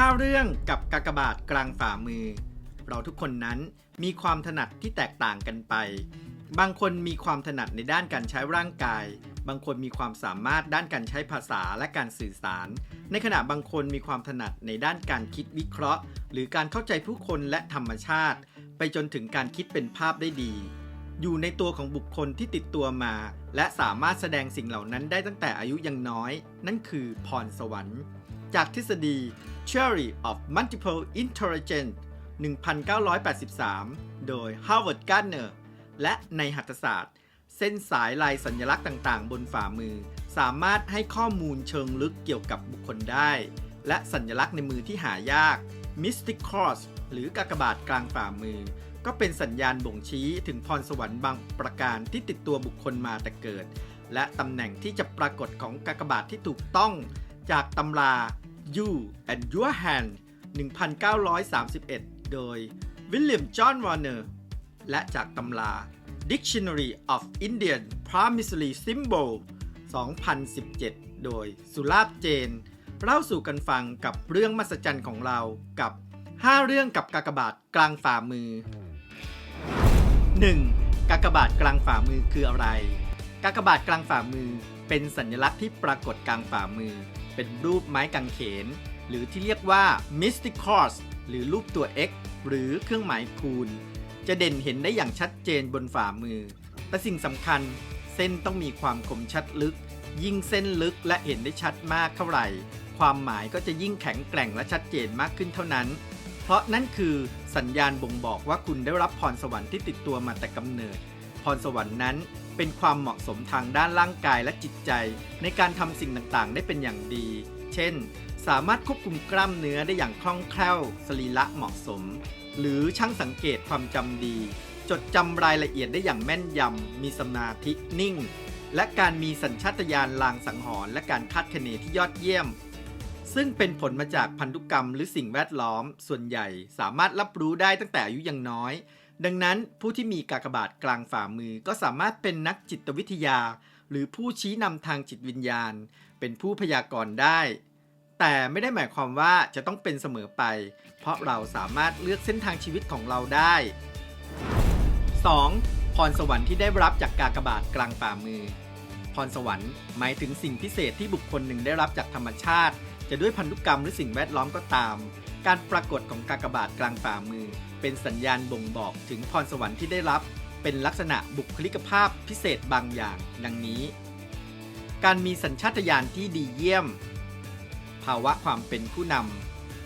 5 เรื่องกับกากบาทกลางฝ่ามือ เราทุกคนนั้นมีความถนัดที่แตกต่างกันไป บางคนมีความถนัดในด้านการใช้ร่างกาย บางคนมีความสามารถด้านการใช้ภาษาและการสื่อสาร ในขณะบางคนมีความถนัดในด้านการคิดวิเคราะห์ หรือการเข้าใจผู้คนและธรรมชาติ ไปจนถึงการคิดเป็นภาพได้ดี อยู่ในตัวของบุคคลที่ติดตัวมา และสามารถแสดงสิ่งเหล่านั้นได้ตั้งแต่อายุยังน้อย นั่นคือพรสวรรค์ จากทฤษฎี Theory of Multiple Intelligence 1983 โดย Howard Gardner และในหัตถศาสตร์ เส้นสายลายสัญลักษณ์ต่างๆ บนฝ่ามือ สามารถให้ข้อมูลเชิงลึกเกี่ยวกับบุคคลได้ และสัญลักษณ์ในมือที่หายาก Mystic Cross หรือกากบาทกลางฝ่ามือ ก็เป็นสัญญาณบ่งชี้ถึงพรสวรรค์บางประการที่ติดตัวบุคคลมาแต่เกิด และตำแหน่งที่จะปรากฏของกากบาทที่ถูกต้อง จากตำรา You and Your Hand 1931 โดย William John Warner และจากตำรา Dictionary of Indian Promissory Symbol 2017 โดยสุลาบเจน เล่าสู่กันฟังกับเรื่องมหัศจรรย์ของเรากับ 5 เรื่องกับกากบาทกลางฝ่ามือ 1. กากบาทกลางฝ่ามือคืออะไร กากบาทกลางฝ่ามือเป็นสัญลักษณ์ที่ปรากฏกลางฝ่ามือ เป็นรูปไม้กางเขน หรือที่เรียกว่า Mystic Cross หรือรูปตัว X หรือเครื่องหมายคูณ จะเด่นเห็นได้อย่างชัดเจนบนฝ่ามือ แต่สิ่งสำคัญเส้นต้องมีความคมชัดลึก ยิ่งเส้นลึกและเห็นได้ชัดมากเท่าไหร่ ความหมายก็จะยิ่งแข็งแกร่งและชัดเจนมากขึ้นเท่านั้น เพราะนั่นคือสัญญาณบ่งบอกว่าคุณได้รับพรสวรรค์ที่ติดตัวมาแต่กำเนิด พรสวรรค์นั้น เป็นความเหมาะสมทางด้านร่างกายและจิตใจ ในการทำสิ่งต่างๆ ได้เป็นอย่างดี เช่น สามารถควบคุมกล้ามเนื้อได้อย่างคล่องแคล่ว สรีระเหมาะสม หรือช่างสังเกตความจำดี จดจำรายละเอียดได้อย่างแม่นยำ มีสมาธินิ่ง และการมีสัญชาตญาณลางสังหรณ์และการคาดคะเนที่ยอดเยี่ยม ซึ่งเป็นผลมาจากพันธุกรรมหรือสิ่งแวดล้อม ส่วนใหญ่สามารถรับรู้ได้ตั้งแต่อายุยังน้อย ดังนั้นผู้ที่มีกากบาทกลางฝ่ามือก็สามารถเป็นนักจิตวิทยา หรือผู้ชี้นำทางจิตวิญญาณ เป็นผู้พยากรณ์ได้ แต่ไม่ได้หมายความว่าจะต้องเป็นเสมอไป เพราะเราสามารถเลือกเส้นทางชีวิตของเราได้ 2. พรสวรรค์ที่ได้รับจากกากบาทกลางฝ่ามือ พรสวรรค์หมายถึงสิ่งพิเศษที่บุคคลหนึ่งได้รับจากธรรมชาติ จะด้วยพันธุกรรมหรือสิ่งแวดล้อมก็ตาม การปรากฏของกากบาทกลางฝ่ามือ เป็นสัญญาณบ่งบอกถึงพรสวรรค์ที่ได้รับ เป็นลักษณะบุคลิกภาพพิเศษบางอย่าง ดังนี้ การมีสัญชาตญาณที่ดีเยี่ยม ภาวะความเป็นผู้น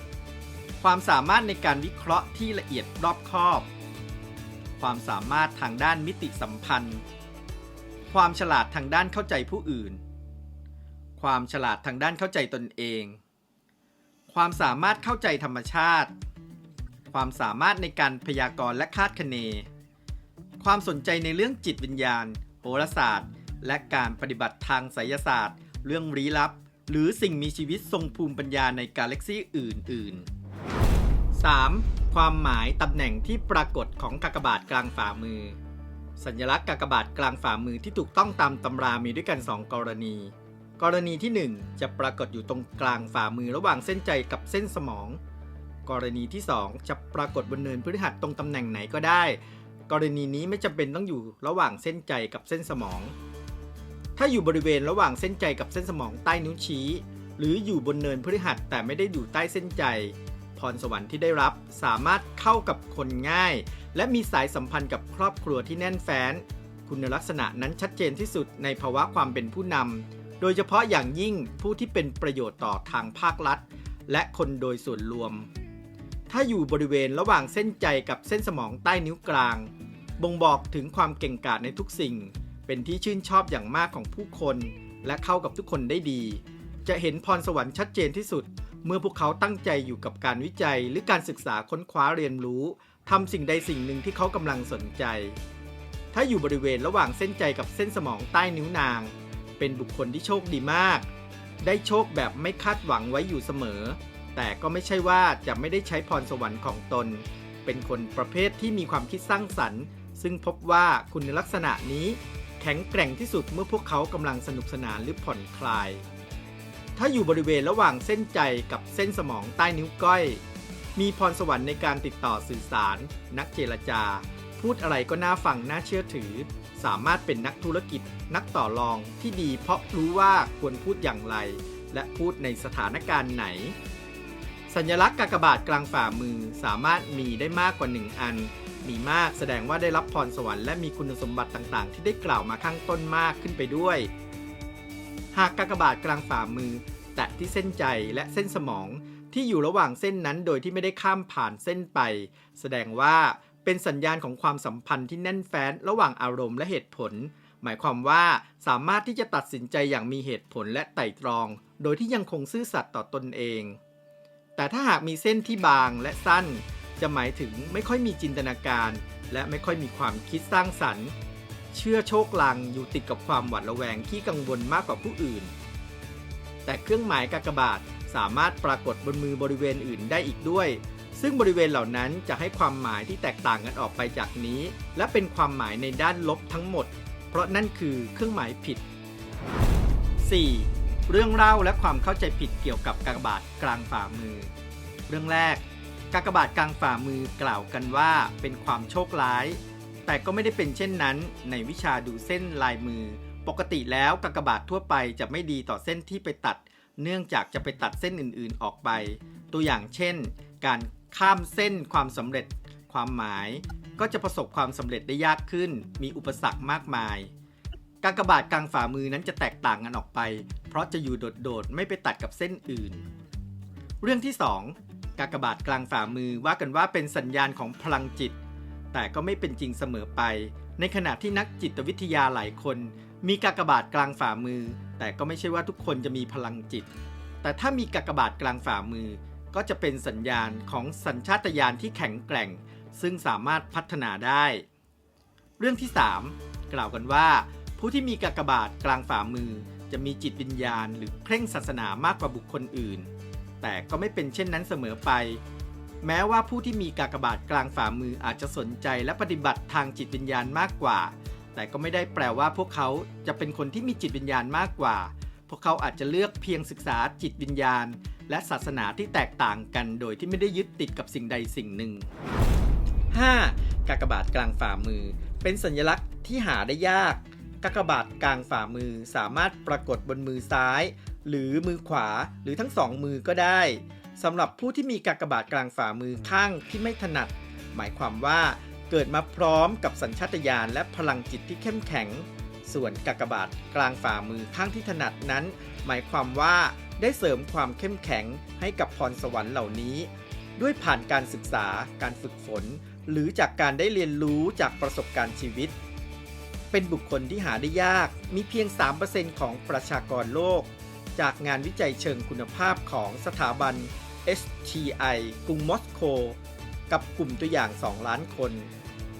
ำความสามารถในการวิเคราะห์ที่ละเอียดรอบคอบ ความสามารถทางด้านมิติสัมพันธ์ ความฉลาดทางด้านเข้าใจผู้อื่น ความฉลาดทางด้านเข้าใจตนเอง ความสามารถเข้าใจธรรมชาติ ความสามารถในการพยากรณ์และคาดคะเน ความสนใจในเรื่องจิตวิญญาณ โหราศาสตร์ และการปฏิบัติทางไสยศาสตร์ เรื่องลี้ลับ หรือสิ่งมีชีวิตทรงภูมิปัญญาในกาแล็กซี่อื่น ๆ 3. ความหมายตำแหน่งที่ปรากฏของกากบาทกลางฝ่ามือ สัญลักษณ์กากบาทกลางฝ่ามือที่ถูกต้องตามตำรามีด้วยกัน 2 กรณี กรณีที่ 1 จะปรากฏอยู่ตรงกลางฝ่ามือระหว่างเส้นใจกับเส้นสมอง กรณีที่ 2 จะปรากฏบนเนินพฤหัสตรงตำแหน่งไหนก็ได้ กรณีนี้ไม่จำเป็นต้องอยู่ระหว่างเส้นใจกับเส้นสมอง ถ้าอยู่บริเวณระหว่างเส้นใจกับเส้นสมองใต้นิ้วชี้ หรืออยู่บนเนินพฤหัสแต่ไม่ได้อยู่ใต้เส้นใจ พรสวรรค์ที่ได้รับสามารถเข้ากับคนง่าย และมีสายสัมพันธ์กับครอบครัวที่แน่นแฟ้น คุณลักษณะนั้นชัดเจนที่สุดในภาวะความเป็นผู้นำ โดยเฉพาะอย่างยิ่งผู้ที่เป็นประโยชน์ต่อทางภาครัฐ และคนโดยส่วนรวม ถ้าอยู่บริเวณระหว่างเส้นใจกับเส้นสมองใต้นิ้วกลาง บ่งบอกถึงความเก่งกาจในทุกสิ่ง เป็นที่ชื่นชอบอย่างมากของผู้คน และเข้ากับทุกคนได้ดี จะเห็นพรสวรรค์ชัดเจนที่สุด เมื่อพวกเขาตั้งใจอยู่กับการวิจัย หรือการศึกษาค้นคว้าเรียนรู้ทำสิ่งใดสิ่งหนึ่งที่เขากำลังสนใจ ถ้าอยู่บริเวณระหว่างเส้นใจกับเส้นสมองใต้นิ้วนาง เป็นบุคคลที่โชคดีมาก ได้โชคแบบไม่คาดหวังไว้อยู่เสมอ แต่ก็ไม่ใช่ว่าจะไม่ได้ใช้พรสวรรค์ของตน เป็นคนประเภทที่มีความคิดสร้างสรรค์ ซึ่งพบว่าคุณลักษณะนี้แข็งแกร่งที่สุดเมื่อพวกเขากำลังสนุกสนานหรือผ่อนคลาย ถ้าอยู่บริเวณระหว่างเส้นใจกับเส้นสมองใต้นิ้วก้อย มีพรสวรรค์ในการติดต่อสื่อสาร นักเจรจา พูดอะไรก็น่าฟังน่าเชื่อถือ สามารถเป็นนักธุรกิจนักต่อรองที่ดีเพราะรู้ว่าควรพูดอย่างไร และพูดในสถานการณ์ไหน สัญลักษณ์กากบาทกลางฝ่ามือสามารถมีได้มากกว่า 1 อัน มีมากแสดงว่าได้รับพรสวรรค์และมีคุณสมบัติต่างๆ ที่ได้กล่าวมาข้างต้นมากขึ้นไปด้วย หากกากบาทกลางฝ่ามือ แตะที่เส้นใจและเส้นสมองที่อยู่ระหว่างเส้นนั้นโดยที่ไม่ได้ข้ามผ่านเส้นไป แสดงว่า เป็นสัญญาณของความสัมพันธ์ที่แน่นแฟ้นระหว่างอารมณ์และเหตุผล หมายความว่าสามารถที่จะตัดสินใจอย่างมีเหตุผลและไตร่ตรอง โดยที่ยังคงซื่อสัตย์ต่อตนเอง แต่ถ้าหากมีเส้นที่บางและสั้น จะหมายถึงไม่ค่อยมีจินตนาการ และไม่ค่อยมีความคิดสร้างสรรค์ เชื่อโชคลังอยู่ติดกับความหวาดระแวงที่กังวลมากกว่าผู้อื่น แต่เครื่องหมายกากบาทสามารถปรากฏบนมือบริเวณอื่นได้อีกด้วย ซึ่งบริเวณเหล่านั้นจะให้ความหมายที่แตกต่างกันออกไปจากนี้ และเป็นความหมายในด้านลบทั้งหมด เพราะนั่นคือเครื่องหมายผิด 4. เรื่องเล่าและความเข้าใจผิดเกี่ยวกับกากบาทกลางฝ่ามือ เรื่องแรก กากบาทกลางฝ่ามือกล่าวกันว่าเป็นความโชคร้าย แต่ก็ไม่ได้เป็นเช่นนั้น ในวิชาดูเส้นลายมือ ปกติแล้วกากบาททั่วไปจะไม่ดีต่อเส้นที่ไปตัด เนื่องจากจะไปตัดเส้นอื่นๆออกไป ตัวอย่างเช่น การ ข้ามเส้นความสำเร็จความหมาย ก็จะประสบความสำเร็จได้ยากขึ้น มีอุปสรรคมากมายกากบาทกลางฝ่ามือนั้นจะแตกต่างกันออกไป เพราะจะอยู่โดดๆไม่ไปตัดกับเส้นอื่น เรื่องที่ 2 กากบาทกลางฝ่ามือว่ากันว่าเป็นสัญญาณของพลังจิต แต่ก็ไม่เป็นจริงเสมอไป ในขณะที่นักจิตวิทยาหลายคน มีกากบาทกลางฝ่ามือ แต่ก็ไม่ใช่ว่าทุกคนจะมีพลังจิต แต่ถ้ามีกากบาทกลางฝ่ามือ ก็จะเป็นสัญญาณของสัญชาตญาณที่แข็งแกร่ง ซึ่งสามารถพัฒนาได้ เรื่องที่ 3 กล่าวกันว่า ผู้ที่มีกากบาทกลางฝ่ามือ จะมีจิตวิญญาณ หรือเคร่งศาสนามากกว่าบุคคลอื่น แต่ก็ไม่เป็นเช่นนั้นเสมอไป แม้ว่าผู้ที่มีกากบาทกลางฝ่ามืออาจจะสนใจและปฏิบัติทางจิตวิญญาณมากกว่า แต่ก็ไม่ได้แปลว่าพวกเขาจะเป็นคนที่มีจิตวิญญาณมากกว่า พวกเขาอาจจะเลือกเพียงศึกษาจิตวิญญาณ และศาสนาที่แตกต่างกันโดยที่ไม่ได้ยึดติดกับสิ่งใดสิ่งหนึ่ง 5. กากบาทกลางฝ่ามือ เป็นสัญลักษณ์ที่หาได้ยากกากบาทกลางฝ่ามือสามารถปรากฏบนมือซ้าย หรือมือขวาหรือทั้งสองมือก็ได้สำหรับผู้ที่มีกากบาทกลางฝ่ามือข้างที่ไม่ถนัด หมายความว่าเกิดมาพร้อมกับสัญชาตญาณและพลังจิตที่เข้มแข็ง ส่วนกากบาทกลางฝ่ามือข้างที่ถนัดนั้น หมายความว่าได้เสริมความเข้มแข็งให้กับพรสวรรค์เหล่านี้ ด้วยผ่านการศึกษา การฝึกฝน หรือจากการได้เรียนรู้จากประสบการณ์ชีวิต เป็นบุคคลที่หาได้ยาก มีเพียง 3%ของประชากรโลก จากงานวิจัยเชิงคุณภาพของสถาบัน STI กรุงมอสโก กับกลุ่มตัวอย่าง 2 ล้านคน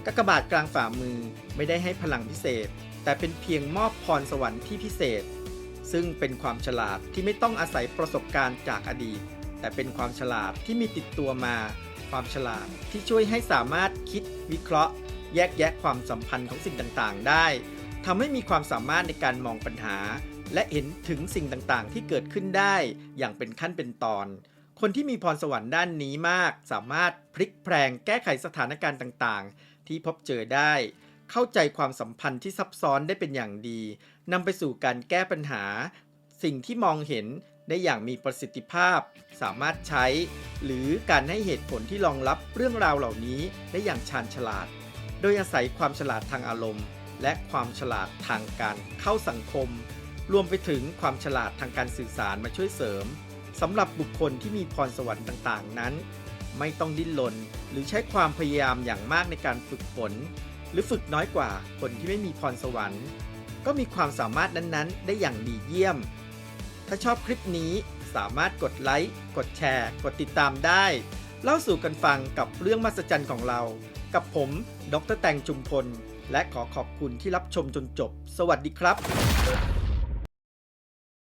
กากบาทกลางฝ่ามือไม่ได้ให้พลังพิเศษ แต่เป็นเพียงมอบพรสวรรค์ที่พิเศษ ซึ่งเป็นความฉลาดที่ไม่ต้องอาศัยประสบการณ์จากอดีต แต่เป็นความฉลาดที่มีติดตัวมา ความฉลาดที่ช่วยให้สามารถคิดวิเคราะห์ แยกแยะความสัมพันธ์ของสิ่งต่างๆ ได้ทำให้มีความสามารถในการมองปัญหา และเห็นถึงสิ่งต่างๆ ที่เกิดขึ้นได้ อย่างเป็นขั้นเป็นตอน คนที่มีพรสวรรค์ด้านนี้มาก สามารถพลิกแพลงแก้ไขสถานการณ์ต่างๆ ที่พบเจอได้ เข้าใจความสัมพันธ์ที่ซับซ้อนได้เป็นอย่างดี นำไปสู่การแก้ปัญหา สิ่งที่มองเห็นได้อย่างมีประสิทธิภาพ สามารถใช้ หรือการให้เหตุผลที่รองรับเรื่องราวเหล่านี้ได้อย่างชาญฉลาด โดยอาศัยความฉลาดทางอารมณ์ และความฉลาดทางการเข้าสังคม รวมไปถึงความฉลาดทางการสื่อสารมาช่วยเสริมสำหรับบุคคลที่มีพรสวรรค์ต่างๆ นั้น ไม่ต้องดิ้นรนหรือใช้ความพยายามอย่างมากในการฝึกฝน หรือฝึกน้อยกว่าคนที่ไม่มีพรสวรรค์ ก็มีความสามารถนั้นๆ ได้อย่างดีเยี่ยม ถ้าชอบคลิปนี้สามารถกดไลค์ กดแชร์ กดติดตามได้ เล่าสู่กันฟังกับเรื่องมหัศจรรย์ของเรา กับผม ดรแตงจุมพล และขอขอบคุณที่รับชมจนจบ สวัสดีครับ